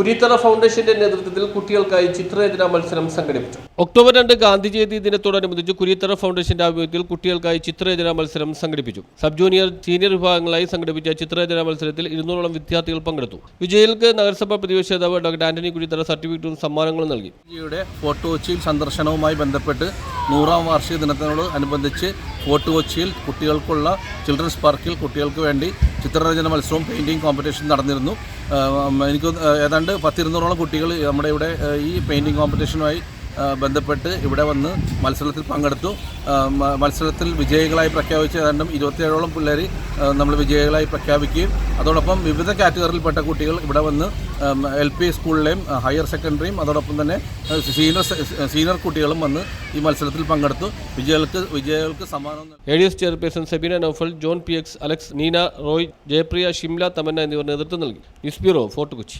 Kurithara ഫൗണ്ടേഷന്റെ നേതൃത്വത്തിൽ കുട്ടികൾക്കായി ചിത്രരചന മത്സരം സംഘടിപ്പിച്ചു. ഒക്ടോബർ രണ്ട് ഗാന്ധി ജയന്തി ദിനത്തോടനുബന്ധിച്ച് കുരിത്തറ ഫൗണ്ടേഷന്റെ ആഭിമുഖ്യത്തിൽ കുട്ടികൾക്കായി ചിത്രരചന മത്സരം സംഘടിപ്പിച്ചു. സബ് ജൂനിയർ സീനിയർ വിഭാഗങ്ങളായി സംഘടിപ്പിച്ച ചിത്രരചന മത്സരത്തിൽ ഇരുന്നൂറോളം വിദ്യാർത്ഥികൾ പങ്കെടുത്തു. വിജയികൾക്ക് നഗരസഭാ പ്രതിപക്ഷ നേതാവ് ഡോക്ടർ ആന്റണി കുരിത്തറ സർട്ടിഫിക്കറ്റും സമ്മാനങ്ങളും നൽകി. ഫോർട്ട് കൊച്ചിയിൽ സന്ദർശനവുമായി ബന്ധപ്പെട്ട് നൂറാം വാർഷിക ദിനത്തിനോട് അനുബന്ധിച്ച് ഫോർട്ട് കൊച്ചിയിൽ കുട്ടികൾക്കുള്ള ചിൽഡ്രൻസ് പാർക്കിൽ കുട്ടികൾക്ക് വേണ്ടി ചിത്രരചന മത്സരവും പെയിന്റിങ് കോമ്പറ്റീഷൻ നടന്നിരുന്നു. എനിക്ക് ഏതാണ്ട് പത്തിരുന്നൂറോളം കുട്ടികൾ നമ്മുടെ ഇവിടെ ഈ പെയിന്റിങ് കോമ്പറ്റീഷനുമായി ബന്ധപ്പെട്ട് ഇവിടെ വന്ന് മത്സരത്തിൽ പങ്കെടുത്തു. മത്സരത്തിൽ വിജയികളായി പ്രഖ്യാപിച്ച ഏതാണ്ടും ഇരുപത്തിയേഴോളം പിള്ളേർ നമ്മൾ വിജയികളായി പ്രഖ്യാപിക്കുകയും അതോടൊപ്പം വിവിധ കാറ്റഗറിയിൽപ്പെട്ട കുട്ടികൾ ഇവിടെ വന്ന് എൽ പി സ്കൂളിലെയും ഹയർ സെക്കൻഡറിയും അതോടൊപ്പം തന്നെ സീനിയർ സീനിയർ കുട്ടികളും വന്ന് ഈ മത്സരത്തിൽ പങ്കെടുത്തു. വിജയികൾക്ക് വിജയികൾക്ക് സമ്മാനം. A D S chairperson Sebina Naufal John P X Alex Neena Roy Jayapriya Shimla Thamanna എന്നിവർ നേതൃത്വം നൽകി. News bureau Fort Kochi.